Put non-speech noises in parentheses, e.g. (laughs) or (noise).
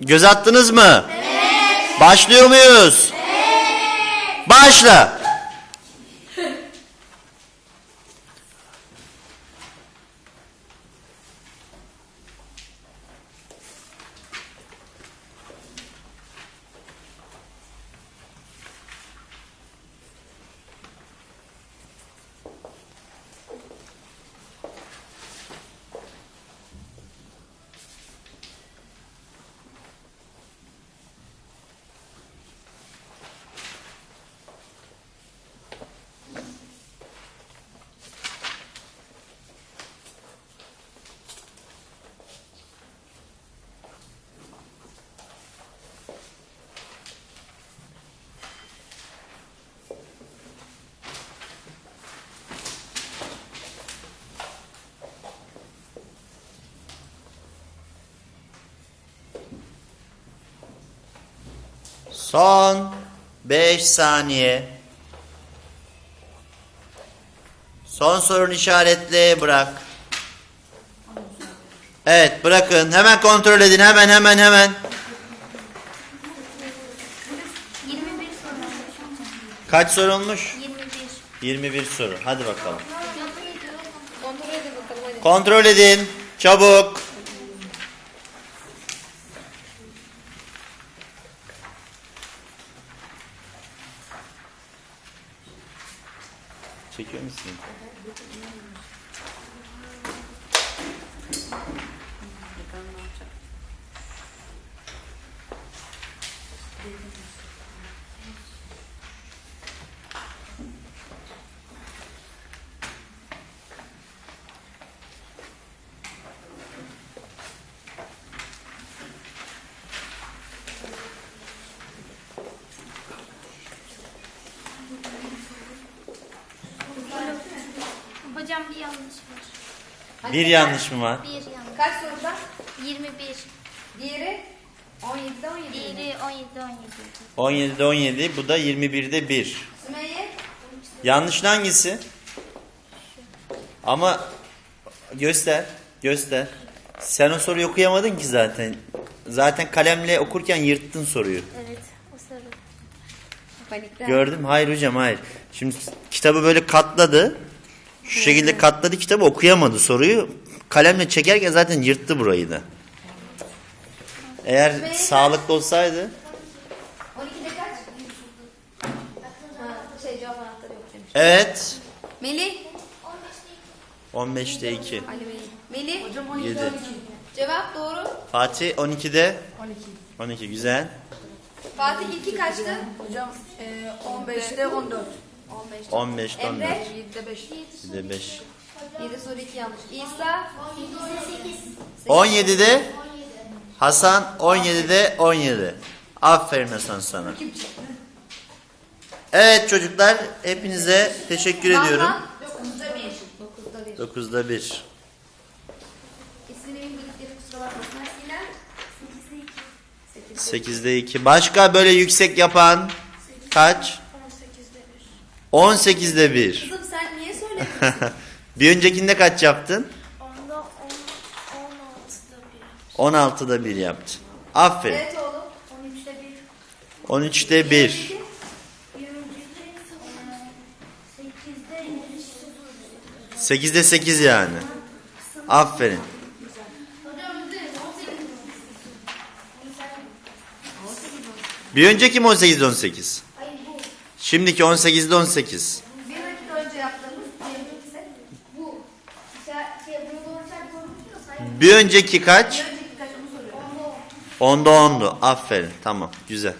Göz attınız mı? Evet. Başlıyor muyuz? Evet. Başla. Son 5 saniye. Son sorun işaretle bırak. Evet bırakın. Hemen kontrol edin. Hemen hemen hemen. 21 soru olmuş. Kaç soru olmuş? 21. 21 soru. Hadi bakalım. Kontrol edin bakalım hadi. Kontrol edin. Çabuk. Çekiyor musun? Hocam bir yanlış var. Bir yanlış mı var? Bir yanlış. Kaç soruda? 21. Diğeri 17'de 17. Diğeri 17 17. 17'de 17. Bu da 21'de 1. Sümeyye? Yanlış hangisi? Ama göster. Göster. Sen o soruyu okuyamadın ki zaten. Zaten kalemle okurken yırttın soruyu. Evet. O soru. Panikten. Gördüm. Hayır hocam hayır. Şimdi kitabı böyle katladı. Şu şekilde katladı kitabı okuyamadı soruyu. Kalemle çekerken zaten yırttı burayı da. Eğer sağlıklı olsaydı 12'de kaç? Ha, şey cevap anahtarı yok demiş. evet Melih? 15'te 2 Ali Melih. Melih? Hocam 7 Cevap doğru. Fatih 12'de 12 12 güzel Fatih ilki kaçtı? Hocam e, 15'te 14. 15. 15'te 14 Emre? 7'de 5. Bir de 5 7 soru 2 yanlış. İsa? 17'de Hasan 17'de 17 Aferin Hasan sana Evet çocuklar hepinize teşekkür ediyorum Mahmut? 9'da 1. 9'da 1. 9'da 1 İsmini bildikleri kusura bakmasınlar. Sinem? 8'de 2. 8'de 2 Başka böyle yüksek yapan kaç? 18'de 1 Kızım sen niye (laughs) söyledin? Bir öncekinde kaç yaptın? Onda 16'da 1. 16'da 1 yaptın. Aferin. evet oğlum. 13'te 1. 13'te 1. 8'de 8 yani. Aferin. Bir önceki mi 18'de 18? Şimdiki 18'de 18. Bir dakika önce yaptığımız bu. Şey, bunu. Sayın. Bir önceki kaç? Bir önceki kaç onu soruyorum. 10'da 10'du. Aferin. Tamam. Güzel.